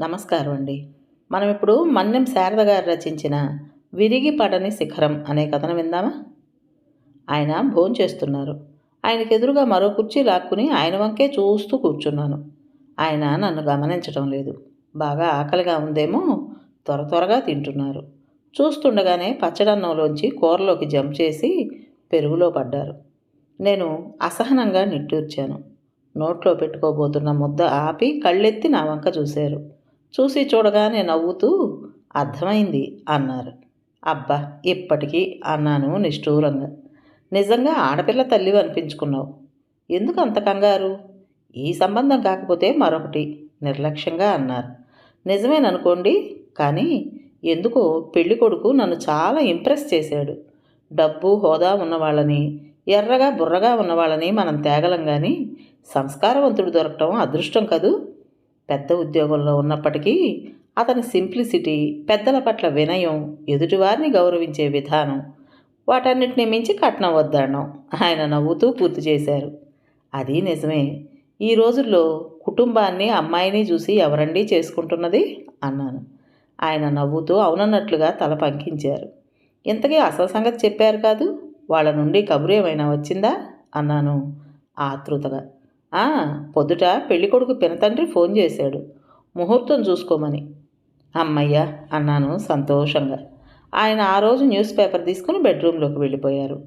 నమస్కారం అండి. మనం ఇప్పుడు మన్నెం శారద గారు రచించిన విరిగి పడని శిఖరం అనే కథను విందామా? ఆయన భోంచేస్తున్నారు ఆయనకు ఎదురుగా మరో కుర్చీ లాక్కుని ఆయన వంకే చూస్తూ కూర్చున్నాను. ఆయన నన్ను గమనించడం లేదు. బాగా ఆకలిగా ఉందేమో త్వర త్వరగా తింటున్నారు. చూస్తుండగానే పచ్చడన్నంలోంచి కూరలోకి జంప్ చేసి పెరుగులో పడ్డారు. నేను అసహనంగా నిట్టూర్చాను. నోట్లో పెట్టుకోబోతున్న ముద్ద ఆపి కళ్ళెత్తి నా వంక చూశారు. చూసి చూడగానే నవ్వుతూ అర్థమైంది అన్నారు. అబ్బా ఇప్పటికీ అన్నాను నిష్ఠూరంగా. నిజంగా ఆడపిల్ల తల్లి అనిపించుకున్నావు. ఎందుకు అంత కంగారు? ఈ సంబంధం కాకపోతే మరొకటి నిర్లక్ష్యంగా అన్నారు. నిజమేననుకోండి కానీ ఎందుకో పెళ్ళి కొడుకు నన్ను చాలా ఇంప్రెస్ చేశాడు. డబ్బు హోదా ఉన్నవాళ్ళని ఎర్రగా బుర్రగా ఉన్నవాళ్ళని మనం తేగలం కానీ సంస్కారవంతుడు దొరకటం అదృష్టం కదూ? పెద్ద ఉద్యోగంలో ఉన్నప్పటికీ అతని సింప్లిసిటీ పెద్దల పట్ల వినయం ఎదుటివారిని గౌరవించే విధానం వాటన్నిటిని మించి కట్నం వద్దడం ఆయన నవ్వుతూ పూర్తి చేశారు. అది నిజమే. ఈ రోజుల్లో కుటుంబాన్ని అమ్మాయిని చూసి ఎవరండి చేసుకుంటున్నది? అన్నాను. ఆయన నవ్వుతూ అవునన్నట్లుగా తల పంకించారు. ఇంతకీ అసలు సంగతి చెప్పారు కాదు? వాళ్ళ నుండి కబురు ఏమైనా వచ్చిందా? అన్నాను ఆతృతగా. పొద్దుట పెళ్ళికొడుకు పినతండ్రి ఫోన్ చేశాడు. ముహూర్తం చూసుకోమని. అమ్మయ్య అన్నాను సంతోషంగా. ఆయన ఆ రోజు న్యూస్ పేపర్ తీసుకుని బెడ్రూమ్లోకి వెళ్ళిపోయారు.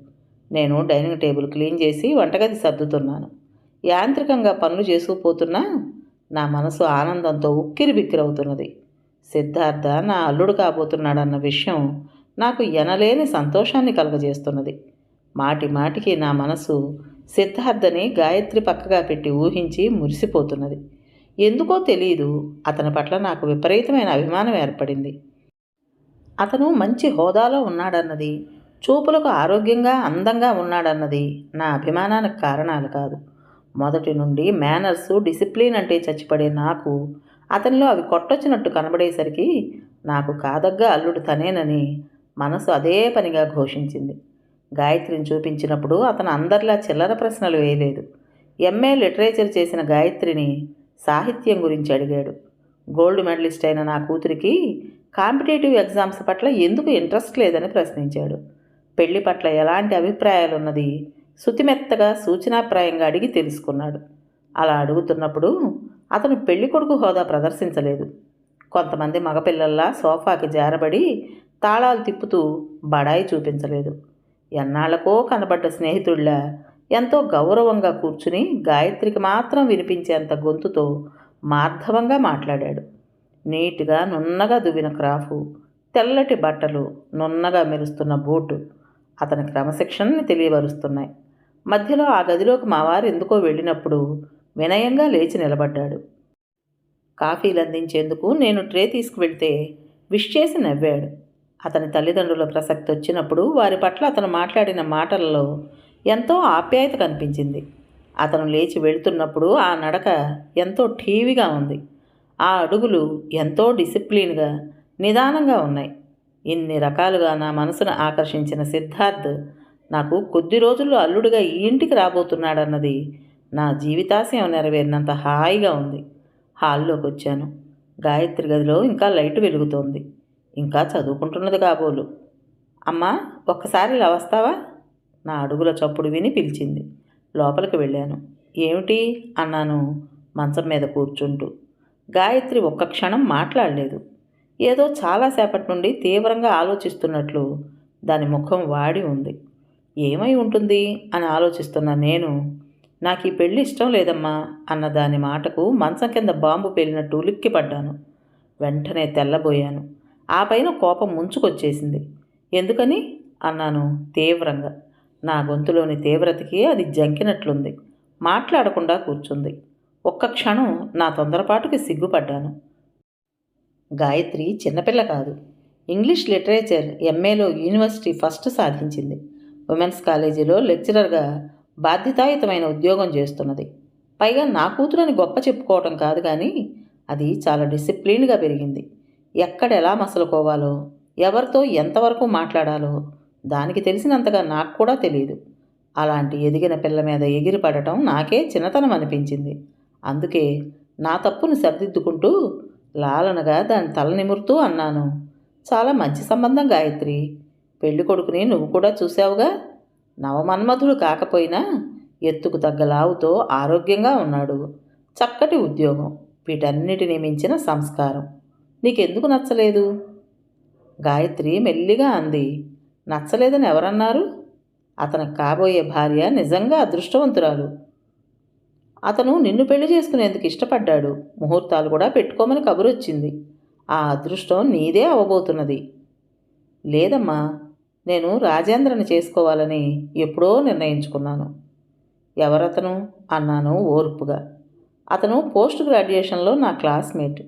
నేను డైనింగ్ టేబుల్ క్లీన్ చేసి వంటగది సర్దుతున్నాను. యాంత్రికంగా పనులు చేసుకుపోతున్నా నా మనసు ఆనందంతో ఉక్కిరి బిక్కిరవుతున్నది సిద్ధార్థ నా అల్లుడు కాబోతున్నాడన్న విషయం నాకు ఎనలేని సంతోషాన్ని కలుగజేస్తున్నది. మాటి మాటికి నా మనసు సిద్ధార్థని గాయత్రి పక్కగా పెట్టి ఊహించి మురిసిపోతున్నది. ఎందుకో తెలియదు అతని పట్ల నాకు విపరీతమైన అభిమానం ఏర్పడింది. అతను మంచి హోదాలో ఉన్నాడన్నది చూపులకు ఆరోగ్యంగా అందంగా ఉన్నాడన్నది నా అభిమానానికి కారణాలు కాదు. మొదటి నుండి మేనర్స్ డిసిప్లిన్ అంటే చచ్చిపడే నాకు అతనిలో అవి కొట్టొచ్చినట్టు కనబడేసరికి నాకు కాదగ్గా అల్లుడు తనేనని మనసు అదే పనిగా ఘోషించింది. గాయత్రిని చూపించినప్పుడు అతను అందరిలా చిల్లర ప్రశ్నలు వేయలేదు. ఎంఏ లిటరేచర్ చేసిన గాయత్రిని సాహిత్యం గురించి అడిగాడు. గోల్డ్ మెడలిస్ట్ అయిన నా కూతురికి కాంపిటేటివ్ ఎగ్జామ్స్ పట్ల ఎందుకు ఇంట్రెస్ట్ లేదని ప్రశ్నించాడు. పెళ్ళి పట్ల ఎలాంటి అభిప్రాయాలున్నది సుతిమెత్తగా శుతిమెత్తగా సూచనాప్రాయంగా అడిగి తెలుసుకున్నాడు. అలా అడుగుతున్నప్పుడు అతను పెళ్ళి కొడుకు హోదా ప్రదర్శించలేదు. కొంతమంది మగపిల్లల్లా సోఫాకి జారబడి తాళాలు తిప్పుతూ బడాయి చూపించలేదు. ఎన్నాళ్ళకో కనబడ్డ స్నేహితుళ్ళ ఎంతో గౌరవంగా కూర్చుని గాయత్రికి మాత్రం వినిపించేంత గొంతుతో మార్ధవంగా మాట్లాడాడు. నీట్గా నున్నగా దువ్విన క్రాఫు తెల్లటి బట్టలు నున్నగా మెరుస్తున్న బూటు అతని క్రమశిక్షణని తెలియబరుస్తున్నాయి మధ్యలో ఆ గదిలోకి మా వారు ఎందుకో వెళ్ళినప్పుడు వినయంగా లేచి నిలబడ్డాడు. కాఫీలు అందించేందుకు నేను ట్రే తీసుకువెళ్తే విష్ చేసి నవ్వాడు. అతని తల్లిదండ్రుల ప్రసక్తి వచ్చినప్పుడు వారి పట్ల అతను మాట్లాడిన మాటలలో ఎంతో ఆప్యాయత కనిపించింది. అతను లేచి వెళుతున్నప్పుడు ఆ నడక ఎంతో ఠీవిగా ఉంది. ఆ అడుగులు ఎంతో డిసిప్లిన్గా నిదానంగా ఉన్నాయి. ఇన్ని రకాలుగా నా మనసును ఆకర్షించిన సిద్ధార్థ్ నాకు కొద్ది రోజుల్లో అల్లుడిగా ఈ ఇంటికి రాబోతున్నాడన్నది నా జీవితాశయం నెరవేరినంత హాయిగా ఉంది. హాల్లోకి వచ్చాను గాయత్రి గదిలో ఇంకా లైట్ వెలుగుతోంది. ఇంకా చదువుకుంటున్నది కాబోలు. అమ్మా ఒక్కసారి ఇలా వస్తావా? నా అడుగుల చప్పుడు విని పిలిచింది. లోపలికి వెళ్ళాను. ఏమిటి? అన్నాను మంచం మీద కూర్చుంటూ. గాయత్రి ఒక్క క్షణం మాట్లాడలేదు. ఏదో చాలాసేపటి నుండి తీవ్రంగా ఆలోచిస్తున్నట్లు దాని ముఖం వాడి ఉంది. ఏమై ఉంటుంది? అని ఆలోచిస్తున్న నేను నాకు ఈ పెళ్ళి ఇష్టం లేదమ్మా అన్న దాని మాటకు మంచం కింద బాంబు పేలినట్టు ఉలిక్కిపడ్డాను. వెంటనే తెల్లబోయాను. ఆ పైన కోపం ముంచుకొచ్చేసింది. ఎందుకని? అన్నాను తీవ్రంగా. నా గొంతులోని తీవ్రతకి అది జంకినట్లుంది. మాట్లాడకుండా కూర్చుంది. ఒక్క క్షణం నా తొందరపాటుకి సిగ్గుపడ్డాను. గాయత్రి చిన్నపిల్ల కాదు. ఇంగ్లీష్ లిటరేచర్ ఎంఏలో యూనివర్సిటీ ఫస్ట్ సాధించింది. ఉమెన్స్ కాలేజీలో లెక్చరర్గా బాధ్యతాయుతమైన ఉద్యోగం చేస్తున్నది. పైగా నా కూతురని గొప్ప చెప్పుకోవటం కాదు కానీ అది చాలా డిసిప్లిన్గా పెరిగింది. ఎక్కడ ఎలా మసలుకోవాలో ఎవరితో ఎంతవరకు మాట్లాడాలో దానికి తెలిసినంతగా నాకు కూడా తెలియదు. అలాంటి ఎదిగిన పిల్ల మీద ఎగిరిపడటం నాకే చిన్నతనం అనిపించింది. అందుకే నా తప్పును సరిదిద్దుకుంటూ లాలనగా దాని తల నిమురుతూ అన్నాను. చాలా మంచి సంబంధం గాయత్రి. పెళ్ళి కొడుకుని నువ్వు కూడా చూసావుగా నవమన్మధుడు కాకపోయినా ఎత్తుకు తగ్గ లావుతో ఆరోగ్యంగా ఉన్నాడు. చక్కటి ఉద్యోగం. వీటన్నిటిని మించిన సంస్కారం. నీకెందుకు నచ్చలేదు? గాయత్రి మెల్లిగా అంది. నచ్చలేదని ఎవరన్నారు? అతనికి కాబోయే భార్య నిజంగా అదృష్టవంతురాలు. అతను నిన్ను పెళ్ళి చేసుకునేందుకు ఇష్టపడ్డాడు. ముహూర్తాలు కూడా పెట్టుకోమని కబురొచ్చింది. ఆ అదృష్టం నీదే అవ్వబోతున్నది లేదమ్మా నేను రాజేంద్రని చేసుకోవాలని ఎప్పుడో నిర్ణయించుకున్నాను. ఎవరతను? అన్నాను ఓర్పుగా. అతను పోస్ట్ గ్రాడ్యుయేషన్లో నా క్లాస్మేట్.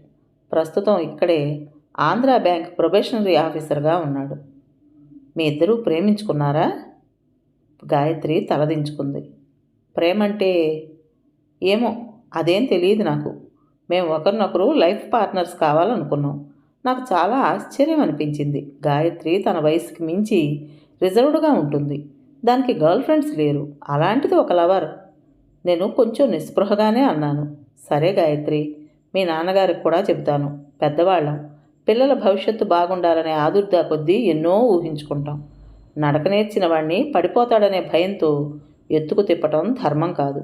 ప్రస్తుతం ఇక్కడే ఆంధ్ర బ్యాంక్ ప్రొబేషనరీ ఆఫీసర్గా ఉన్నాడు. మీ ఇద్దరూ ప్రేమించుకున్నారా? గాయత్రి తలదించుకుంది. ప్రేమంటే ఏమో అదేం తెలియదు నాకు. మేము ఒకరినొకరు లైఫ్ పార్ట్నర్స్ కావాలనుకున్నాం. నాకు చాలా ఆశ్చర్యం అనిపించింది. గాయత్రి తన వయసుకి మించి రిజర్వ్డ్గా ఉంటుంది. దానికి గర్ల్ ఫ్రెండ్స్ లేరు. అలాంటిది ఒక లవర్. నేను కొంచెం నిస్పృహగానే అన్నాను. సరే గాయత్రి మీ నాన్నగారికి కూడా చెబుతాను. పెద్దవాళ్ళం. పిల్లల భవిష్యత్తు బాగుండాలనే ఆదుర్దా కొద్దీ ఎన్నో ఊహించుకుంటాం. నడక నేర్చిన వాణ్ణి పడిపోతాడనే భయంతో ఎత్తుకు తిప్పటం ధర్మం కాదు.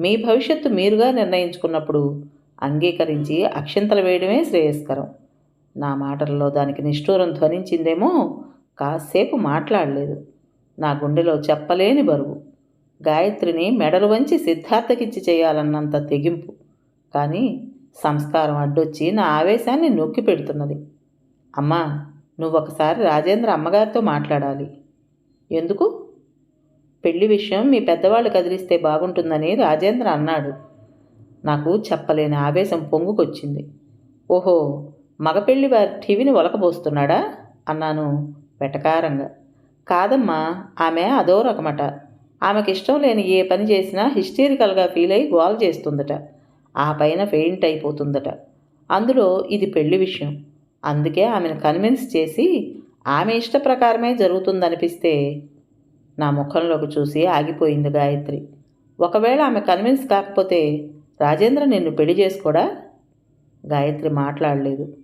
మీ భవిష్యత్తు మీరుగా నిర్ణయించుకున్నప్పుడు అంగీకరించి అక్షింతలు వేయడమే శ్రేయస్కరం. నా మాటల్లో దానికి నిష్ఠూరం ధ్వనించిందేమో కాసేపు మాట్లాడలేదు. నా గుండెలో చెప్పలేని బరువు. గాయత్రిని మెడలు వంచి సిద్ధార్థకిచ్చి చేయాలన్నంత తెగింపు. కానీ సంస్కారం అడ్డొచ్చి నా ఆవేశాన్ని నొక్కి పెడుతున్నది. అమ్మా నువ్వు ఒకసారి రాజేంద్ర అమ్మగారితో మాట్లాడాలి. ఎందుకు? పెళ్ళి విషయం మీ పెద్దవాళ్ళు కదిలిస్తే బాగుంటుందని రాజేంద్ర అన్నాడు. నాకు చెప్పలేని ఆవేశం పొంగుకొచ్చింది. ఓహో మగపెళ్ళి వారి టీవీని ఒలకబోస్తున్నాడా? అన్నాను వెటకారంగా. కాదమ్మా ఆమె అదో రకమట. ఆమెకిష్టం లేని ఏ పని చేసినా హిస్టీరికల్గా ఫీల్ అయి గోల్ చేస్తుందట. ఆ పైన ఫెయింట్ అయిపోతుందట. అందులో ఇది పెళ్ళి విషయం. అందుకే ఆమెను కన్విన్స్ చేసి ఆమె ఇష్ట ప్రకారమే జరుగుతుందనిపిస్తే నా ముఖంలోకి చూసి ఆగిపోయింది గాయత్రి. ఒకవేళ ఆమె కన్విన్స్ కాకపోతే రాజేంద్ర నిన్ను పెళ్ళి చేసుకోడా? గాయత్రి మాట్లాడలేదు.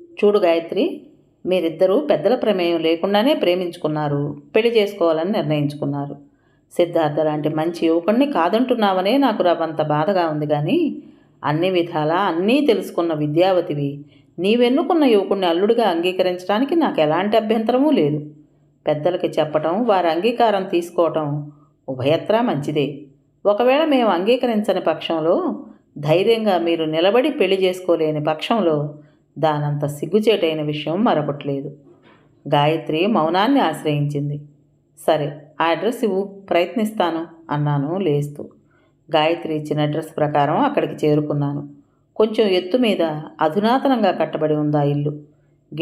చూడు గాయత్రి మీరిద్దరూ పెద్దల ప్రమేయం లేకుండానే ప్రేమించుకున్నారు పెళ్ళి చేసుకోవాలని నిర్ణయించుకున్నారు. సిద్ధార్థ లాంటి మంచి యువకుణ్ణి కాదంటున్నావనే నాకు రవంత బాధగా ఉంది కానీ అన్ని విధాలా అన్నీ తెలుసుకున్న విద్యావతివి నీవెన్నుకున్న యువకుణ్ణి అల్లుడిగా అంగీకరించడానికి నాకు ఎలాంటి అభ్యంతరమూ లేదు. పెద్దలకి చెప్పటం వారి అంగీకారం తీసుకోవటం ఉభయత్రా మంచిదే. ఒకవేళ మేము అంగీకరించని పక్షంలో ధైర్యంగా మీరు నిలబడి పెళ్ళి చేసుకోలేని పక్షంలో దానంత సిగ్గుచేటైన విషయం మరొకట్లేదు గాయత్రి మౌనాన్ని ఆశ్రయించింది. సరే. ఆ అడ్రస్ ఇవ్వు ప్రయత్నిస్తాను అన్నాను లేస్తూ. గాయత్రి ఇచ్చిన అడ్రస్ ప్రకారం అక్కడికి చేరుకున్నాను. కొంచెం ఎత్తు మీద అధునాతనంగా కట్టబడి ఉంది ఆ ఇల్లు.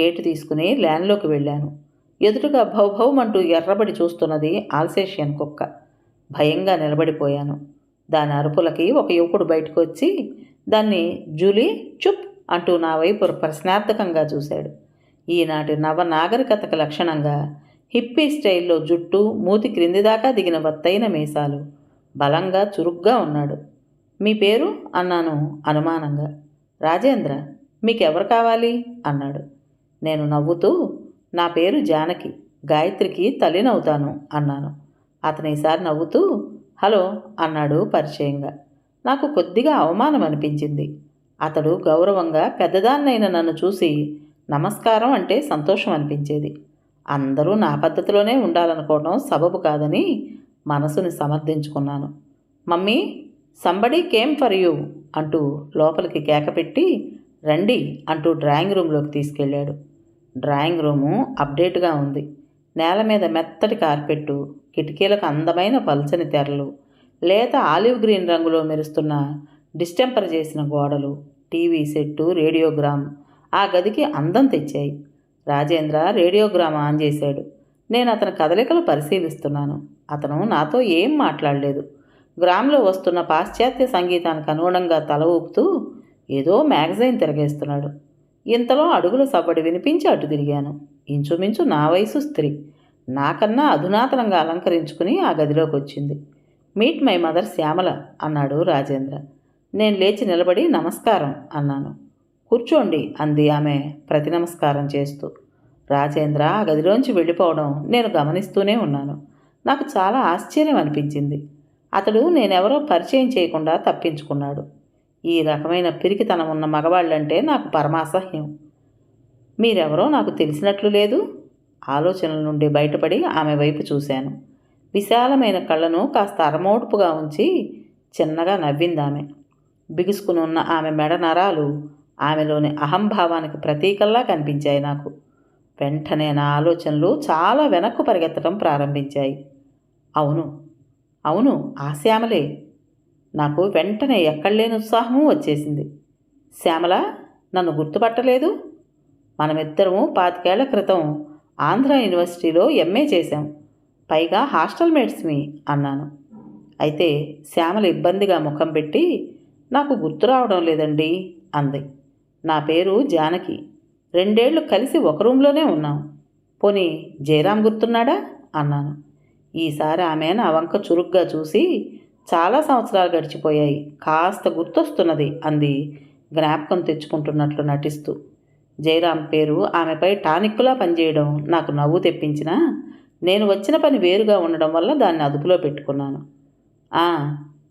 గేటు తీసుకుని ల్యాండ్లోకి వెళ్ళాను. ఎదురుగా భౌభౌమంటూ ఎర్రబడి చూస్తున్నది ఆల్సేషియన్ కుక్క. భయంగా నిలబడిపోయాను. దాని అరుపులకి ఒక యువకుడు బయటకు వచ్చి దాన్ని జూలీ చుప్ అంటూ నా వైపు ప్రశ్నార్థకంగా చూశాడు. ఈనాటి నవ నాగరికతకు లక్షణంగా హిప్పీ స్టైల్లో జుట్టు మూతి క్రింది దాకా దిగిన వత్తైన మీసాలు. బలంగా చురుగ్గా ఉన్నాడు. మీ పేరు? అన్నాను అనుమానంగా. రాజేంద్ర మీకెవరు కావాలి? అన్నాడు. నేను నవ్వుతూ నా పేరు జానకి గాయత్రికి తల్లినవుతాను అన్నాను. అతను ఈసారి నవ్వుతూ హలో అన్నాడు పరిచయంగా. నాకు కొద్దిగా అవమానం అనిపించింది. అతడు గౌరవంగా పెద్దదాన్నైన నన్ను చూసి నమస్కారం అంటే సంతోషం అనిపించేది. అందరూ నా పద్ధతిలోనే ఉండాలనుకోవడం సబబు కాదని మనసుని సమర్థించుకున్నాను. Mummy somebody came for you అంటూ లోపలికి కేకపెట్టి రండి అంటూ డ్రాయింగ్ రూమ్లోకి తీసుకెళ్ళాడు. డ్రాయింగ్ రూము అప్డేట్గా ఉంది. నేల మీద మెత్తటి కార్పెట్టు కిటికీలకు అందమైన పల్చని తెరలు లేత ఆలివ్ గ్రీన్ రంగులో మెరుస్తున్న డిస్టెంపర్ చేసిన గోడలు టీవీ సెట్టు రేడియోగ్రామ్ ఆ గదికి అందం తెచ్చాయి. రాజేంద్ర రేడియోగ్రామ్ ఆన్ చేశాడు. నేను అతని కదలికలు పరిశీలిస్తున్నాను. అతను నాతో ఏం మాట్లాడలేదు. గ్రామ్లో వస్తున్న పాశ్చాత్య సంగీతానికి అనుగుణంగా తల ఊపుతూ ఏదో మ్యాగజైన్ తిరగేస్తున్నాడు. ఇంతలో అడుగుల సవ్వడి వినిపించి అటు తిరిగాను. ఇంచుమించు నా వయసు స్త్రీ. నాకన్నా అధునాతనంగా అలంకరించుకుని ఆ గదిలోకి వచ్చింది. మీట్ మై మదర్ శ్యామల అన్నాడు రాజేంద్ర. నేను లేచి నిలబడి నమస్కారం అన్నాను. కూర్చోండి అంది ఆమె ప్రతి నమస్కారం చేస్తూ. రాజేంద్ర ఆ గదిలోంచి వెళ్ళిపోవడం నేను గమనిస్తూనే ఉన్నాను. నాకు చాలా ఆశ్చర్యం అనిపించింది. అతడు నేనెవరో పరిచయం చేయకుండా తప్పించుకున్నాడు. ఈ రకమైన పిరికితనం ఉన్న మగవాళ్ళంటే నాకు పరమాసహ్యం. మీరెవరో నాకు తెలిసినట్లు లేదు? ఆలోచనల నుండి బయటపడి ఆమె వైపు చూశాను. విశాలమైన కళ్ళను కాస్త అరమోడుపుగా ఉంచి చిన్నగా నవ్విందామె. బిగుసుకుని ఉన్న ఆమె మెడ నరాలు ఆమెలోని అహంభావానికి ప్రతీకల్లా కనిపించాయి నాకు. వెంటనే నా ఆలోచనలు చాలా వెనక్కు పరిగెత్తడం ప్రారంభించాయి. అవును అవును ఆ శ్యామలే నాకు వెంటనే ఎక్కడలేని ఉత్సాహము వచ్చేసింది. శ్యామల నన్ను గుర్తుపట్టలేదు? మనమిద్దరము పాతికేళ్ళ క్రితం ఆంధ్ర యూనివర్సిటీలో ఎంఏ చేశాం. పైగా హాస్టల్ మేట్స్మి అన్నాను. అయితే శ్యామల ఇబ్బందిగా ముఖం పెట్టి నాకు గుర్తు రావడం లేదండి అంది. నా పేరు జానకి. రెండేళ్ళు కలిసి ఒక రూమ్లోనే ఉన్నాం. పోనీ జయరాం గుర్తున్నాడా? అన్నాను. ఈసారి ఆమె నా వంక చురుగ్గా చూసి చాలా సంవత్సరాలు గడిచిపోయాయి. కాస్త గుర్తొస్తున్నది అంది జ్ఞాపకం తెచ్చుకుంటున్నట్లు నటిస్తూ. జయరాం పేరు ఆమెపై టానిక్కులా పనిచేయడం నాకు నవ్వు తెప్పించినా నేను వచ్చిన పని వేరుగా ఉండడం వల్ల దాన్ని అదుపులో పెట్టుకున్నాను.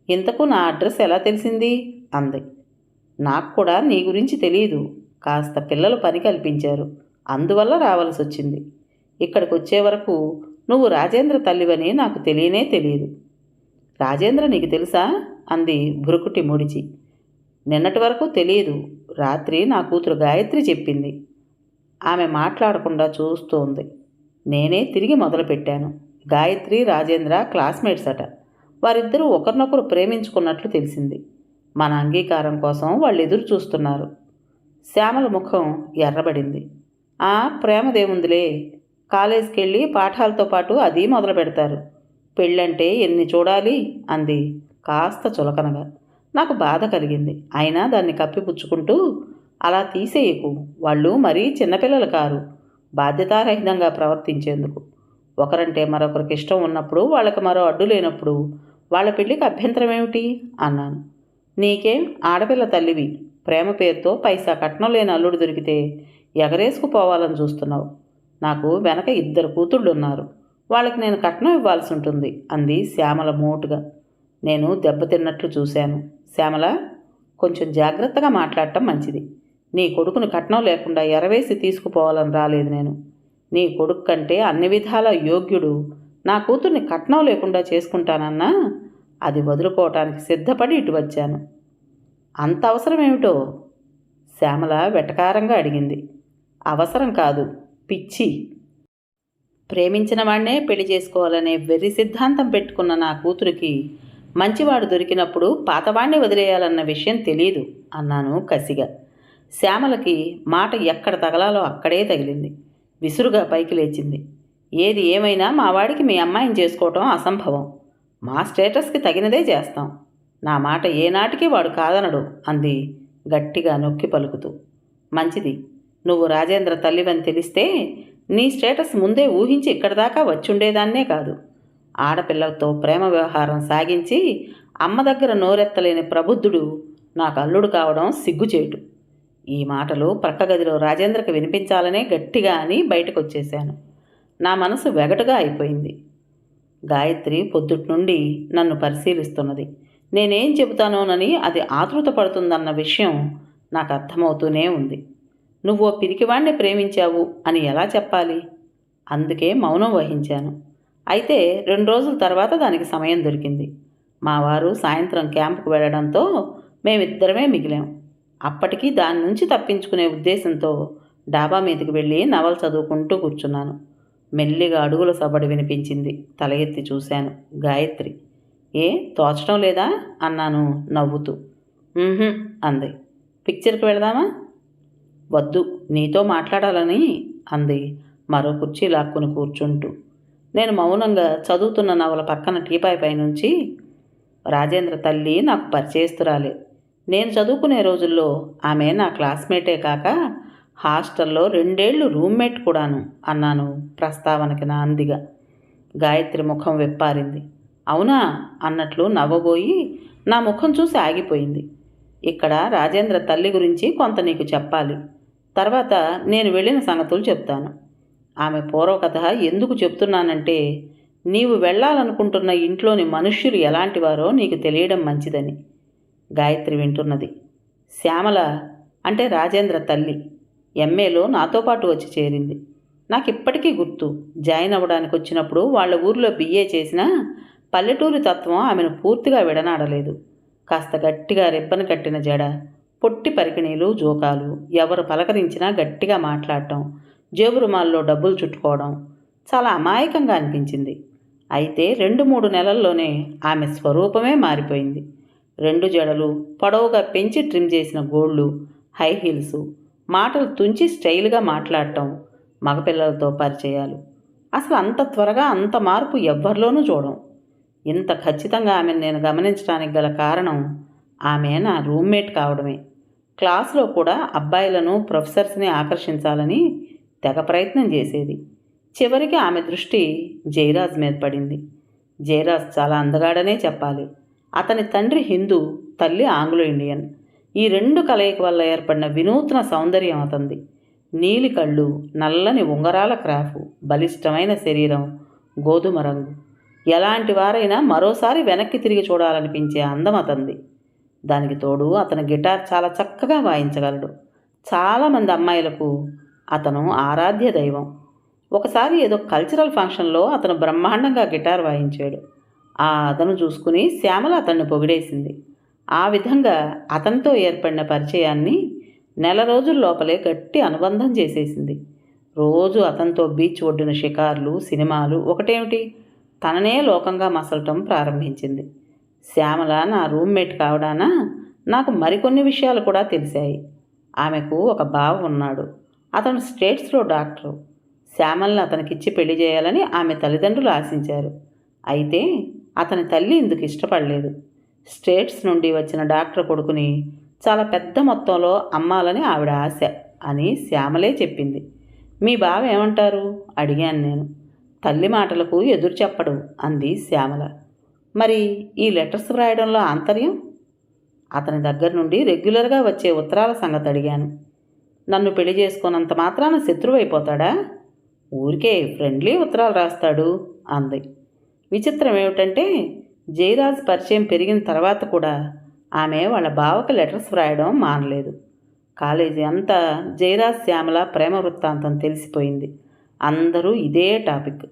ఇంతకు నా అడ్రస్ ఎలా తెలిసింది? అంది. నాకు కూడా నీ గురించి తెలియదు కాస్త పిల్లలు పని కల్పించారు. అందువల్ల రావాల్సి వచ్చింది ఇక్కడికి వచ్చే వరకు నువ్వు రాజేంద్ర తల్లివని నాకు తెలియనే తెలియదు రాజేంద్ర నీకు తెలుసా? అంది భురుకుటి ముడిచి. నిన్నటి వరకు తెలియదు రాత్రి నా కూతురు గాయత్రి చెప్పింది. ఆమె మాట్లాడకుండా చూస్తూ ఉంది నేనే తిరిగి మొదలుపెట్టాను. గాయత్రి రాజేంద్ర క్లాస్మేట్స్ అట వారిద్దరూ ఒకరినొకరు ప్రేమించుకున్నట్లు తెలిసింది. మన అంగీకారం కోసం వాళ్ళు ఎదురు చూస్తున్నారు. శ్యామల ముఖం ఎర్రబడింది. ఆ ప్రేమదేముందిలే. కాలేజీకి వెళ్ళి పాఠాలతో పాటు అది మొదలు పెడతారు. పెళ్ళంటే ఎన్ని చూడాలి? అంది. కాస్త చులకనగా. నాకు బాధ కలిగింది. అయినా దాన్ని కప్పిపుచ్చుకుంటూ అలా తీసేయకు. వాళ్ళు మరీ చిన్నపిల్లలు కారు. బాధ్యతారహితంగా ప్రవర్తించేందుకు. ఒకరంటే మరొకరికి ఇష్టం ఉన్నప్పుడు వాళ్ళకి మరో అడ్డు లేనప్పుడు వాళ్ళ పెళ్ళికి అభ్యంతరం ఏమిటి అన్నాను. నీకేం ఆడపిల్ల తల్లివి? ప్రేమ పేరుతో పైసా కట్నం లేని అల్లుడు దొరికితే ఎగరేసుకుపోవాలని చూస్తున్నావు. నాకు వెనక ఇద్దరు కూతుళ్ళు ఉన్నారు వాళ్ళకి నేను కట్నం ఇవ్వాల్సి ఉంటుంది అంది శ్యామల మోటుగా. నేను దెబ్బతిన్నట్లు చూశాను. శ్యామల కొంచెం జాగ్రత్తగా మాట్లాడటం మంచిది. నీ కొడుకుని కట్నం లేకుండా ఎరవేసి తీసుకుపోవాలని రాలేదు నేను. నీ కొడుకు కంటే అన్ని విధాల యోగ్యుడు. నా కూతుర్ని కట్నం లేకుండా చేసుకుంటానన్నా అది వదులుకోవటానికి సిద్ధపడి ఇటు వచ్చాను. అంత అవసరం ఏమిటో శ్యామల వెటకారంగా అడిగింది. అవసరం కాదు పిచ్చి. ప్రేమించిన వాడినే పెళ్ళి చేసుకోవాలనే వెర్రి సిద్ధాంతం పెట్టుకున్న నా కూతురికి మంచివాడు దొరికినప్పుడు పాతవాణ్ణి వదిలేయాలన్న విషయం తెలియదు అన్నాను కసిగా. శ్యామలకి మాట ఎక్కడ తగలాలో అక్కడే తగిలింది. విసురుగా పైకి లేచింది. ఏది ఏమైనా మా వాడికి మీ అమ్మాయిని చేసుకోవటం అసంభవం. మా స్టేటస్కి తగినదే చేస్తాం. నా మాట ఏనాటికి వాడు కాదనడు అంది గట్టిగా నొక్కి పలుకుతూ. మంచిది. నువ్వు రాజేంద్ర తల్లివని తెలిస్తే నీ స్టేటస్ ముందే ఊహించి ఇక్కడి దాకా వచ్చుండేదాన్నే కాదు. ఆడపిల్లలతో ప్రేమ వ్యవహారం సాగించి అమ్మ దగ్గర నోరెత్తలేని ప్రబుద్ధుడు నాకు అల్లుడు కావడం సిగ్గుచేటు. ఈ మాటలు ప్రక్క గదిలో రాజేంద్రకి వినిపించాలనే గట్టిగా అని బయటకు వచ్చేశాను నా మనసు వెగటుగా అయిపోయింది. గాయత్రి పొద్దుటి నుండి నన్ను పరిశీలిస్తున్నది. నేనేం చెబుతానోనని అది ఆతృత పడుతుందన్న విషయం నాకు అర్థమవుతూనే ఉంది. నువ్వు ఓ పిరికివాణ్ణి ప్రేమించావు అని ఎలా చెప్పాలి? అందుకే మౌనం వహించాను. అయితే రెండు రోజుల తర్వాత దానికి సమయం దొరికింది. మా వారు సాయంత్రం క్యాంపుకు వెళ్ళడంతో మేమిద్దరమే మిగిలాం. అప్పటికి దాని నుంచి తప్పించుకునే ఉద్దేశంతో డాబా మీదకి వెళ్ళి నవల చదువుకుంటూ కూర్చున్నాను. మెల్లిగా అడుగుల సబడి వినిపించింది. తల ఎత్తి చూశాను. గాయత్రి ఏ తోచడం లేదా? అన్నాను నవ్వుతూ. అంది. పిక్చర్కి వెళదామా? వద్దు నీతో మాట్లాడాలని అంది మరో కుర్చీ లాక్కుని కూర్చుంటూ. నేను మౌనంగా చదువుతున్న నవల పక్కన టీపాయ్ పై నుంచి రాజేంద్ర తల్లి నాకు పరిచయస్తురాలే. నేను చదువుకునే రోజుల్లో ఆమె నా క్లాస్మేటే కాక హాస్టల్లో రెండేళ్ళు రూమ్మేట్ కూడాను అన్నాను ప్రస్తావనకి నా అందిగా. గాయత్రి ముఖం వెప్పారింది. అవునా? అన్నట్లు నవ్వబోయి నా ముఖం చూసి ఆగిపోయింది. ఇక్కడ రాజేంద్ర తల్లి గురించి కొంత నీకు చెప్పాలి. తర్వాత నేను వెళ్ళిన సంగతులు చెప్తాను. ఆమె పూర్వకథ ఎందుకు చెప్తున్నానంటే నీవు వెళ్ళాలనుకుంటున్న ఇంట్లోని మనుష్యులు ఎలాంటివారో నీకు తెలియడం మంచిదని. గాయత్రి వింటున్నది. శ్యామల అంటే రాజేంద్ర తల్లి. ఎంఏలో నాతో పాటు వచ్చి చేరింది. నాకు ఇప్పటికీ గుర్తు. జాయిన్ అవ్వడానికి వచ్చినప్పుడు వాళ్ళ ఊర్లో బిఏ చేసిన పల్లెటూరి తత్వం ఆమెను పూర్తిగా విడనాడలేదు. కాస్త గట్టిగా రెబ్బను కట్టిన జడ పొట్టి పరికిణీలు జోకాలు ఎవరు పలకరించినా గట్టిగా మాట్లాడటం జేబు రుమాల్లో డబ్బులు చుట్టుకోవడం చాలా అమాయకంగా అనిపించింది. అయితే రెండు మూడు నెలల్లోనే ఆమె స్వరూపమే మారిపోయింది. రెండు జడలు పొడవుగా పెంచి ట్రిమ్ చేసిన గోళ్ళు హై హీల్స్ మాటలు తుంచి స్టైల్గా మాట్లాడటం మగపిల్లలతో పరిచయాలు. అసలు అంత త్వరగా అంత మార్పు ఎవ్వరిలోనూ చూడం. ఇంత ఖచ్చితంగా ఆమెను నేను గమనించడానికి గల కారణం ఆమె నా రూమ్మేట్ కావడమే. క్లాస్లో కూడా అబ్బాయిలను ప్రొఫెసర్స్ని ఆకర్షించాలని తెగ ప్రయత్నం చేసేది. చివరికి ఆమె దృష్టి జయరాజ్ మీద పడింది. జయరాజ్ చాలా అందగాడనే చెప్పాలి. అతని తండ్రి హిందూ తల్లి ఆంగ్లో ఇండియన్. ఈ రెండు కలయిక వల్ల ఏర్పడిన వినూత్న సౌందర్యం అతంది. నీలి కళ్ళు నల్లని ఉంగరాల క్రాఫు బలిష్టమైన శరీరం గోధుమ రంగు. ఎలాంటి వారైనా మరోసారి వెనక్కి తిరిగి చూడాలనిపించే అందం అతంది. దానికి తోడు అతని గిటార్ చాలా చక్కగా వాయించగలడు. చాలామంది అమ్మాయిలకు అతను ఆరాధ్య దైవం. ఒకసారి ఏదో కల్చరల్ ఫంక్షన్లో అతను బ్రహ్మాండంగా గిటార్ వాయించాడు. ఆ అతను చూసుకుని శ్యామల అతన్ని పొగిడేసింది. ఆ విధంగా అతనితో ఏర్పడిన పరిచయాన్ని నెల రోజుల లోపలే గట్టి అనుబంధం చేసేసింది. రోజు అతనితో బీచ్ ఒడ్డున షికార్లు సినిమాలు ఒకటేమిటి? తననే లోకంగా మసలటం ప్రారంభించింది. శ్యామల నా రూమ్మేట్ కావడాన? నాకు మరికొన్ని విషయాలు కూడా తెలిసాయి. ఆమెకు ఒక బావ ఉన్నాడు. అతను స్టేట్స్లో డాక్టరు. శ్యామల్ని అతనికిచ్చి పెళ్ళి చేయాలని ఆమె తల్లిదండ్రులు ఆశించారు. అయితే అతని తల్లి ఇందుకు ఇష్టపడలేదు. స్టేట్స్ నుండి వచ్చిన డాక్టర్ కొడుకుని చాలా పెద్ద మొత్తంలో అమ్మాలని ఆవిడ ఆశ అని శ్యామలే చెప్పింది. మీ బావ ఏమంటారు? అడిగాను నేను. తల్లి మాటలకు ఎదురు చెప్పడు అంది శ్యామల. మరి ఈ లెటర్స్ వ్రాయడంలో ఆంతర్యం? అతని దగ్గర నుండి రెగ్యులర్గా వచ్చే ఉత్తరాల సంగతి అడిగాను. నన్ను పెళ్ళి చేసుకున్నంత మాత్రాన శత్రువైపోతాడా? ఊరికే ఫ్రెండ్లీ ఉత్తరాలు రాస్తాడు అంది. విచిత్రం ఏమిటంటే జయరాజ్ పరిచయం పెరిగిన తర్వాత కూడా ఆమె వాళ్ళ బావకు లెటర్స్ వ్రాయడం మానలేదు. కాలేజీ అంతా జయరాజ్ శ్యామల ప్రేమ వృత్తాంతం తెలిసిపోయింది. అందరూ ఇదే టాపిక్.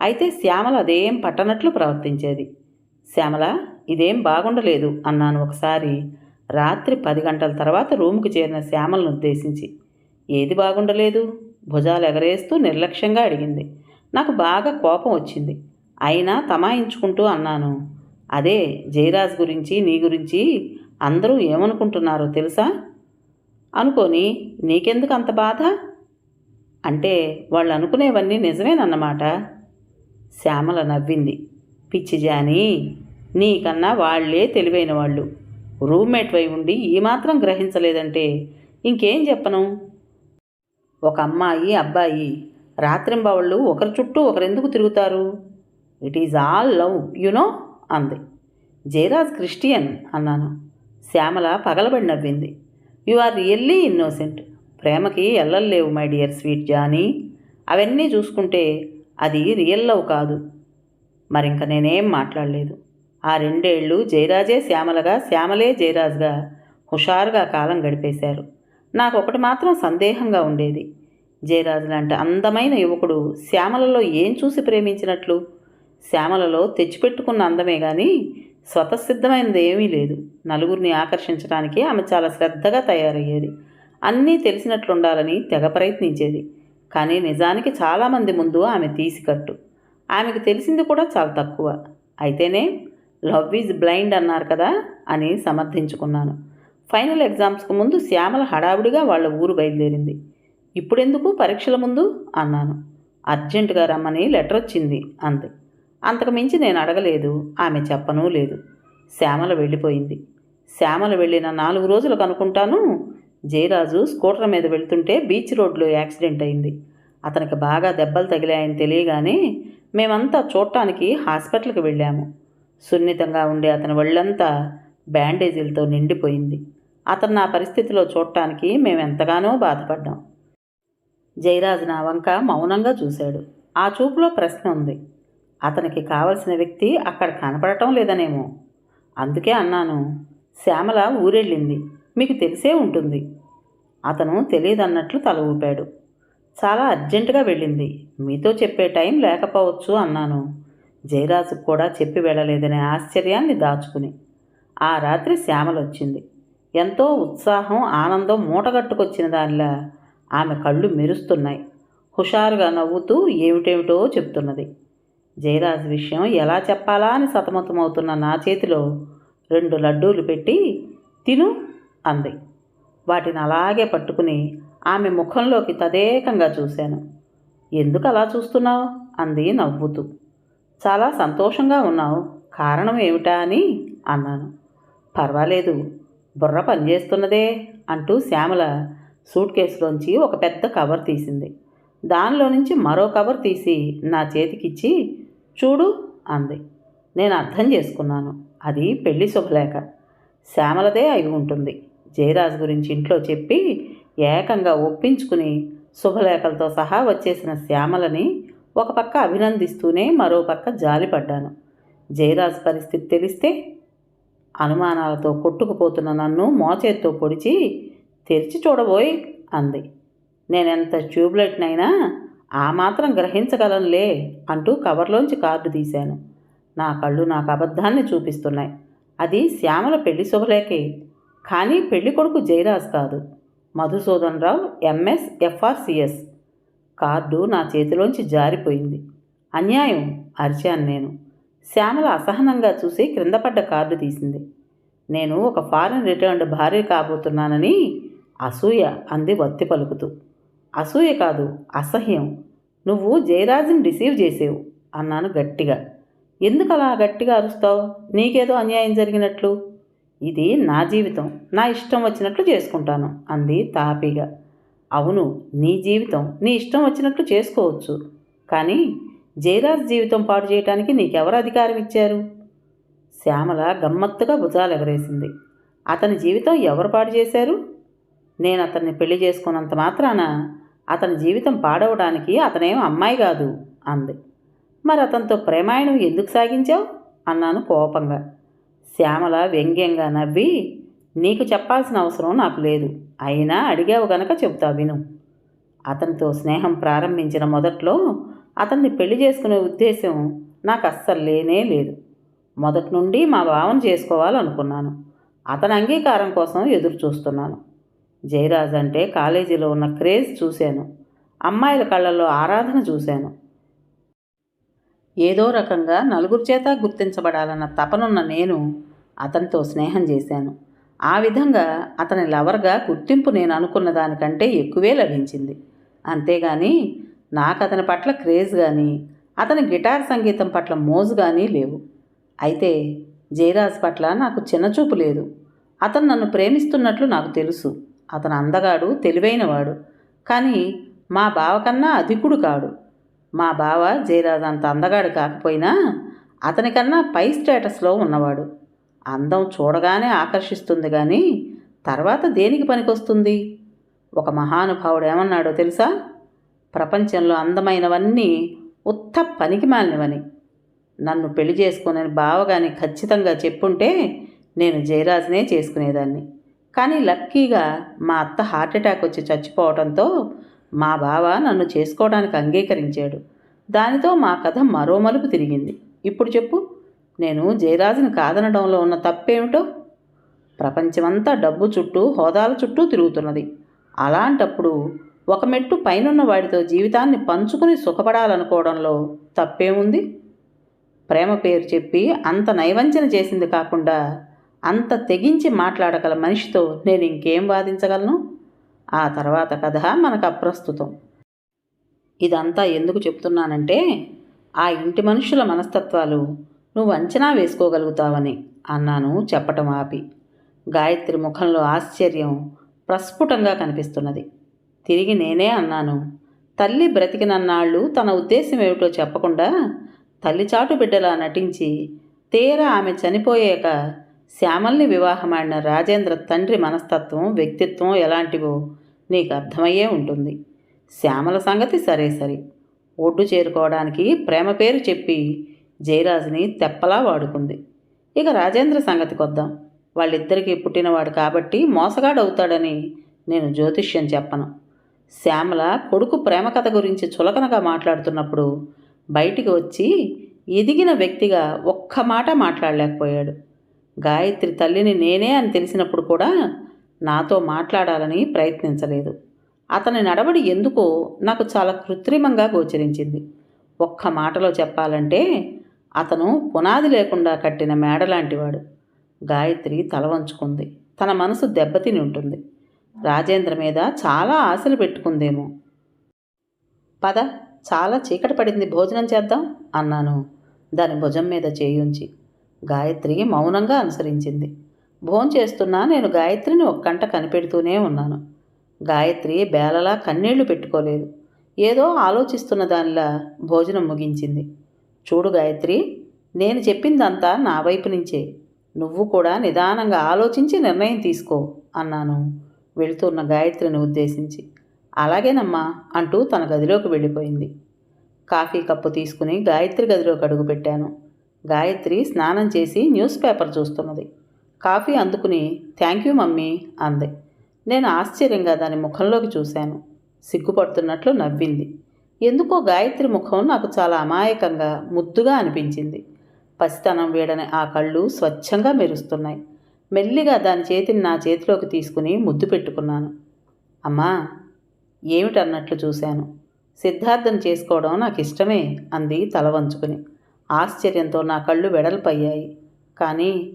అయితే శ్యామల అదేం పట్టనట్లు ప్రవర్తించేది? శ్యామల ఇదేం బాగుండలేదు అన్నాను ఒకసారి. రాత్రి పది గంటల తర్వాత రూముకు చేరిన శ్యామలను ఉద్దేశించి ఏది బాగుండలేదు? భుజాలు ఎగరేస్తూ నిర్లక్ష్యంగా అడిగింది. నాకు బాగా కోపం వచ్చింది. అయినా తమాయించుకుంటూ అన్నాను అదే జయరాజ్ గురించి నీ గురించి అందరూ ఏమనుకుంటున్నారో తెలుసా? అనుకొని నీకెందుకు అంత బాధ? అంటే వాళ్ళు అనుకునేవన్నీ నిజమేనన్నమాట. శ్యామల నవ్వింది. పిచ్చి జాని నీకన్నా వాళ్ళే తెలివైన వాళ్ళు. రూమ్మేట్ వై ఉండి ఈ మాత్రం గ్రహించలేదంటే ఇంకేం చెప్పను? ఒక అమ్మాయి అబ్బాయి రాత్రింబవళ్ళు ఒకరి చుట్టూ ఒకరెందుకు తిరుగుతారు? It is all love you know అంది. జయరాజ్ క్రిస్టియన్ అన్నాను. శ్యామల పగలబడి నవ్వింది. You are really innocent. ప్రేమకి ఎల్లలేవు మై డియర్ స్వీట్ జానీ. అవన్నీ చూసుకుంటే అది రియల్ లవ్ కాదు. మరింక నేనేం మాట్లాడలేదు. ఆ రెండేళ్ళు జయరాజే శ్యామలగా శ్యామలే జయరాజ్గా హుషారుగా కాలం గడిపేశారు. నాకు ఒకటి మాత్రం సందేహంగా ఉండేది. జయరాజు లాంటి అందమైన యువకుడు శ్యామలలో ఏం చూసి ప్రేమించినట్లు? శ్యామలలో తెచ్చిపెట్టుకున్న అందమే కానీ స్వతసిద్ధమైనది ఏమీ లేదు. నలుగురిని ఆకర్షించడానికి ఆమె చాలా శ్రద్ధగా తయారయ్యేది. అన్నీ తెలిసినట్లుండాలని తెగ ప్రయత్నించేది. కానీ నిజానికి చాలామంది ముందు ఆమె తీసికట్టు. ఆమెకు తెలిసింది కూడా చాలా తక్కువ. అయితేనే లవ్ ఈజ్ బ్లైండ్ అన్నారు కదా అని సమర్థించుకున్నాను. ఫైనల్ ఎగ్జామ్స్కు ముందు శ్యామల హడావుడిగా వాళ్ళ ఊరు బయలుదేరింది. ఇప్పుడెందుకు పరీక్షల ముందు? అన్నాను. అర్జెంటుగా రమ్మని లెటర్ వచ్చింది అంది అంతకు మించి నేను అడగలేదు. ఆమె చెప్పనూ లేదు. శ్యామల వెళ్ళిపోయింది. శ్యామల వెళ్ళిన నాలుగు రోజులకు అనుకుంటాను జయరాజు స్కూటర్ మీద వెళ్తుంటే బీచ్ రోడ్లో యాక్సిడెంట్ అయింది. అతనికి బాగా దెబ్బలు తగిలాయని తెలియగానే మేమంతా చూడటానికి హాస్పిటల్కి వెళ్ళాము. సున్నితంగా ఉండే అతని ఒళ్ళంతా బ్యాండేజీలతో నిండిపోయింది. అతను నా పరిస్థితిలో చూడటానికి మేము ఎంతగానో బాధపడ్డాం. జయరాజు నా వంక మౌనంగా చూశాడు. ఆ చూపులో ప్రశ్న ఉంది. అతనికి కావలసిన వ్యక్తి అక్కడ కనపడటం లేదనేమో. అందుకే అన్నాను శ్యామల ఊరెళ్ళింది మీకు తెలిసే ఉంటుంది. అతను తెలియదన్నట్లు తల ఊపాడు. చాలా అర్జెంటుగా వెళ్ళింది మీతో చెప్పే టైం లేకపోవచ్చు అన్నాను. జయరాజుకు కూడా చెప్పి వెళ్ళలేదనే ఆశ్చర్యాన్ని దాచుకుని. ఆ రాత్రి శ్యామలొచ్చింది. ఎంతో ఉత్సాహం ఆనందం మూటగట్టుకొచ్చిన దానిలా ఆమె కళ్ళు మెరుస్తున్నాయి. హుషారుగా నవ్వుతూ ఏమిటేమిటో చెప్తున్నది. జయరాజ్ విషయం ఎలా చెప్పాలా అని సతమతమవుతున్న నా చేతిలో రెండు లడ్డూలు పెట్టి తిను అంది. వాటిని అలాగే పట్టుకుని ఆమె ముఖంలోకి తదేకంగా చూశాను. ఎందుకు అలా చూస్తున్నావు? అంది నవ్వుతూ. చాలా సంతోషంగా ఉన్నావు. కారణం ఏమిటా అని అన్నాను. పర్వాలేదు. బుర్ర పనిచేస్తున్నదే అంటూ శ్యామల సూట్ కేసులోంచి ఒక పెద్ద కవర్ తీసింది. దానిలో నుంచి మరో కవర్ తీసి నా చేతికిచ్చి చూడు అంది. నేను అర్థం చేసుకున్నాను. అది పెళ్ళి శుభలేఖ. శ్యామలదే అయి ఉంటుంది. జయరాజ్ గురించి ఇంట్లో చెప్పి ఏకంగా ఒప్పించుకుని శుభలేఖలతో సహా వచ్చేసిన శ్యామలని ఒక పక్క అభినందిస్తూనే మరో పక్క జాలిపడ్డాను జయరాజ్ పరిస్థితి తెలిస్తే అనుమానాలతో కొట్టుకుపోతున్న నన్ను మోచేత్తో పొడిచి తెరిచి చూడబోయ్ అంది. నేనెంత ట్యూబ్లెట్నైనా ఆ మాత్రం గ్రహించగలనులే అంటూ కవర్లోంచి కార్డు తీశాను. నా కళ్ళు నాకు అబద్ధాన్ని చూపిస్తున్నాయి. అది శ్యామల పెళ్ళి శుభలేఖే. కానీ పెళ్ళి కొడుకు జయరాజ్ కాదు. Madhusudan Rao MS FRCS. Card నా చేతిలోంచి జారిపోయింది. అన్యాయం అరిచాను నేను. శ్యామల అసహనంగా చూసి క్రింద పడ్డ కార్డు తీసింది. నేను ఒక ఫారెన్ రిటర్న్డ్ భార్య కాబోతున్నానని అసూయ అంది వత్తి పలుకుతూ. అసూయ కాదు అసహ్యం. నువ్వు జయరాజుని రిసీవ్ చేసేవు అన్నాను గట్టిగా. ఎందుకు అలా గట్టిగా అరుస్తావు? నీకేదో అన్యాయం జరిగినట్లు? ఇది నా జీవితం నా ఇష్టం వచ్చినట్లు చేసుకుంటాను అంది తాపీగా. అవును నీ జీవితం నీ ఇష్టం వచ్చినట్లు చేసుకోవచ్చు. కానీ జయరాజ్ జీవితం పాడు చేయటానికి నీకెవరు అధికారం ఇచ్చారు? శ్యామల గమ్మత్తుగా భుజాలు ఎగరేసింది అతని జీవితం ఎవరు పాడు చేశారు? నేను అతన్ని పెళ్ళి చేసుకున్నంత మాత్రాన అతని జీవితం పాడవడానికి అతనేం అమ్మాయి కాదు అంది. మరి అతనితో ప్రేమాయణం ఎందుకు సాగించావు? అన్నాను కోపంగా. శ్యామల వ్యంగ్యంగా నవ్వి నీకు చెప్పాల్సిన అవసరం నాకు లేదు. అయినా అడిగావు గనక చెబుతా విను. అతనితో స్నేహం ప్రారంభించిన మొదట్లో అతన్ని పెళ్ళి చేసుకునే ఉద్దేశం నాకు అస్సలు లేనే లేదు. మొదటి నుండి మా భావన చేసుకోవాలనుకున్నాను. అతని అంగీకారం కోసం ఎదురు చూస్తున్నాను జయరాజ్ అంటే కాలేజీలో ఉన్న క్రేజ్ చూశాను. అమ్మాయిల కళ్ళల్లో ఆరాధన చూశాను. ఏదో రకంగా నలుగురు చేత గుర్తించబడాలన్న తపనున్న నేను అతనితో స్నేహం చేశాను. ఆ విధంగా అతని లవర్గా గుర్తింపు నేను అనుకున్న దానికంటే ఎక్కువే లభించింది. అంతేగాని నాకు అతని పట్ల క్రేజ్ కానీ అతని గిటార్ సంగీతం పట్ల మోజు కానీ లేవు. అయితే జయరాజ్ పట్ల నాకు చిన్నచూపు లేదు. అతను నన్ను ప్రేమిస్తున్నట్లు నాకు తెలుసు. అతను అందగాడు తెలివైనవాడు. కానీ మా బావ కన్నా అధికుడు కాడు. మా బావ జయరాజ్ అంత అందగాడు కాకపోయినా అతనికన్నా పై స్టేటస్లో ఉన్నవాడు. అందం చూడగానే ఆకర్షిస్తుంది కానీ తర్వాత దేనికి పనికొస్తుంది? ఒక మహానుభావుడు ఏమన్నాడో తెలుసా? ప్రపంచంలో అందమైనవన్నీ ఉత్త పనికి మాలినవని. నన్ను పెళ్ళి చేసుకునే బావగాని ఖచ్చితంగా చెప్పుంటే నేను జయరాజ్నే చేసుకునేదాన్ని. కానీ లక్కీగా మా అత్త హార్ట్ అటాక్ వచ్చి చచ్చిపోవడంతో మా బావ నన్ను చేసుకోవడానికి అంగీకరించాడు. దానితో మా కథ మరో మలుపు తిరిగింది. ఇప్పుడు చెప్పు నేను జయరాజుని కాదనడంలో ఉన్న తప్పేమిటో? ప్రపంచమంతా డబ్బు చుట్టూ హోదాల చుట్టూ తిరుగుతున్నది. అలాంటప్పుడు ఒక మెట్టు పైనున్న వాడితో జీవితాన్ని పంచుకుని సుఖపడాలనుకోవడంలో తప్పేముంది? ప్రేమ పేరు చెప్పి అంత నైవంచన చేసింది కాకుండా అంత తెగించి మాట్లాడగల మనిషితో నేను ఇంకేం వాదించగలను? ఆ తర్వాత కథ మనకు అప్రస్తుతం ఇదంతా ఎందుకు చెప్తున్నానంటే ఆ ఇంటి మనుషుల మనస్తత్వాలు నువ్వు అంచనా వేసుకోగలుగుతావని అన్నాను చెప్పటం ఆపి. గాయత్రి ముఖంలో ఆశ్చర్యం ప్రస్ఫుటంగా కనిపిస్తున్నది. తిరిగి నేనే అన్నాను తల్లి బ్రతికినన్నాళ్ళు తన ఉద్దేశం ఏమిటో చెప్పకుండా తల్లి చాటు బిడ్డలా నటించి తీరా ఆమె చనిపోయాక శ్యామల్ని వివాహమాడిన రాజేంద్ర తండ్రి మనస్తత్వం వ్యక్తిత్వం ఎలాంటివో నీకు అర్థమయ్యే ఉంటుంది. శ్యామల సంగతి సరే సరే. ఒడ్డు చేరుకోవడానికి ప్రేమ పేరు చెప్పి జయరాజుని తెప్పలా వాడుకుంది. ఇక రాజేంద్ర సంగతి కొద్దాం. వాళ్ళిద్దరికీ పుట్టినవాడు కాబట్టి మోసగాడవుతాడని నేను జ్యోతిష్యం చెప్పను. శ్యామల కొడుకు ప్రేమ కథ గురించి చులకనగా మాట్లాడుతున్నప్పుడు బయటికి వచ్చి ఎదిగిన వ్యక్తిగా ఒక్క మాట మాట్లాడలేకపోయాడు. గాయత్రి తల్లిని నేనే అని తెలిసినప్పుడు కూడా నాతో మాట్లాడాలని ప్రయత్నించలేదు. అతని నడవడి ఎందుకో నాకు చాలా కృత్రిమంగా గోచరించింది. ఒక్క మాటలో చెప్పాలంటే అతను పునాది లేకుండా కట్టిన మేడ లాంటివాడు గాయత్రి తల వంచుకుంది. తన మనసు దెబ్బతిని ఉంటుంది. రాజేంద్ర మీద చాలా ఆశలు పెట్టుకుందేమో. పద చాలా చీకటి పడింది భోజనం చేద్దాం అన్నాను. దాని భుజం మీద చేయుంచి. గాయత్రి మౌనంగా అనుసరించింది. భోంచేస్తున్నా నేను గాయత్రిని ఒక్కంట కనిపెడుతూనే ఉన్నాను. గాయత్రి బేలలా కన్నీళ్ళు పెట్టుకోలేదు. ఏదో ఆలోచిస్తున్న దానిలా భోజనం ముగించింది. చూడు గాయత్రి నేను చెప్పిందంతా నా వైపు నుంచే. నువ్వు కూడా నిదానంగా ఆలోచించి నిర్ణయం తీసుకో అన్నాను వెళుతున్న గాయత్రిని ఉద్దేశించి. అలాగేనమ్మా అంటూ తన గదిలోకి వెళ్ళిపోయింది. కాఫీ కప్పు తీసుకుని గాయత్రి గదిలోకి అడుగుపెట్టాను. గాయత్రి స్నానం చేసి న్యూస్ పేపర్ చూస్తున్నది. కాఫీ అందుకుని థ్యాంక్ యూ మమ్మీ అంది. నేను ఆశ్చర్యంగా దాని ముఖంలోకి చూశాను. సిగ్గుపడుతున్నట్లు నవ్వింది. ఎందుకో గాయత్రి ముఖం నాకు చాలా అమాయకంగా ముద్దుగా అనిపించింది. పసితనం వీడని ఆ కళ్ళు స్వచ్ఛంగా మెరుస్తున్నాయి. మెల్లిగా దాని చేతిని నా చేతిలోకి తీసుకుని ముద్దు పెట్టుకున్నాను. అమ్మా ఏమిటన్నట్లు చూశాను. సిద్ధార్థం చేసుకోవడం నాకు ఇష్టమే అంది తల వంచుకుని. ఆశ్చర్యంతో నా కళ్ళు వెడల్పయ్యాయి. కానీ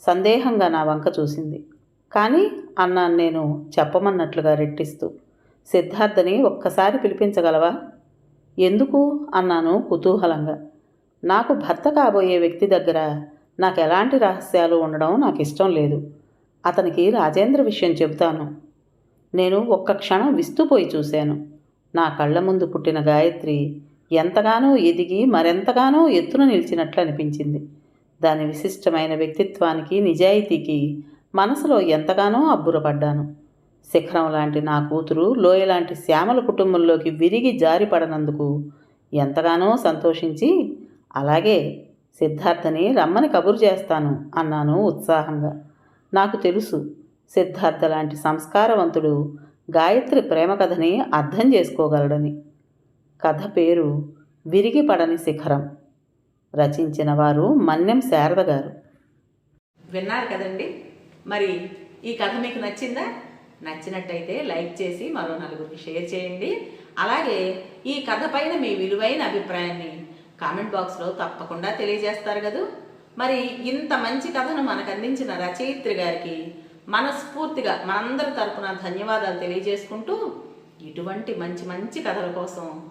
సందేహంగా నా వంక చూసింది. కానీ అన్నాను నేను చెప్పమన్నట్లుగా రెట్టిస్తూ సిద్ధార్థని ఒక్కసారి పిలిపించగలవా? ఎందుకు? అన్నాను కుతూహలంగా. నాకు భర్త కాబోయే వ్యక్తి దగ్గర నాకు ఎలాంటి రహస్యాలు ఉండడం నాకు ఇష్టం లేదు. అతనికి రాజేంద్ర విషయం చెబుతాను. నేను ఒక్క క్షణం విస్తుపోయి చూశాను. నా కళ్ళ ముందు పుట్టిన గాయత్రి ఎంతగానో ఎదిగి మరెంతగానో ఎత్తున నిలిచినట్లు అనిపించింది. దాని విశిష్టమైన వ్యక్తిత్వానికి నిజాయితీకి మనసులో ఎంతగానో అబ్బురపడ్డాను. శిఖరం లాంటి నా కూతురు లోయ లాంటి శ్యామల కుటుంబంలోకి విరిగి జారిపడనందుకు ఎంతగానో సంతోషించి అలాగే సిద్ధార్థని రమ్మని కబురు చేస్తాను అన్నాను ఉత్సాహంగా. నాకు తెలుసు సిద్ధార్థ లాంటి సంస్కారవంతుడు గాయత్రి ప్రేమ కథని అర్థం చేసుకోగలడని. కథ పేరు విరిగిపడని శిఖరం. రచించిన వారు మన్యం శారద గారు. విన్నారు కదండి? మరి ఈ కథ మీకు నచ్చిందా? నచ్చినట్టయితే లైక్ చేసి మరో నలుగురికి షేర్ చేయండి. అలాగే ఈ కథ పైన మీ విలువైన అభిప్రాయాన్ని కామెంట్ బాక్స్లో తప్పకుండా తెలియజేస్తారు కదూ. మరి ఇంత మంచి కథను మనకు అందించిన రచయిత్రి గారికి మనస్ఫూర్తిగా మనందరి తరపున ధన్యవాదాలు తెలియజేసుకుంటూ ఇటువంటి మంచి మంచి కథల కోసం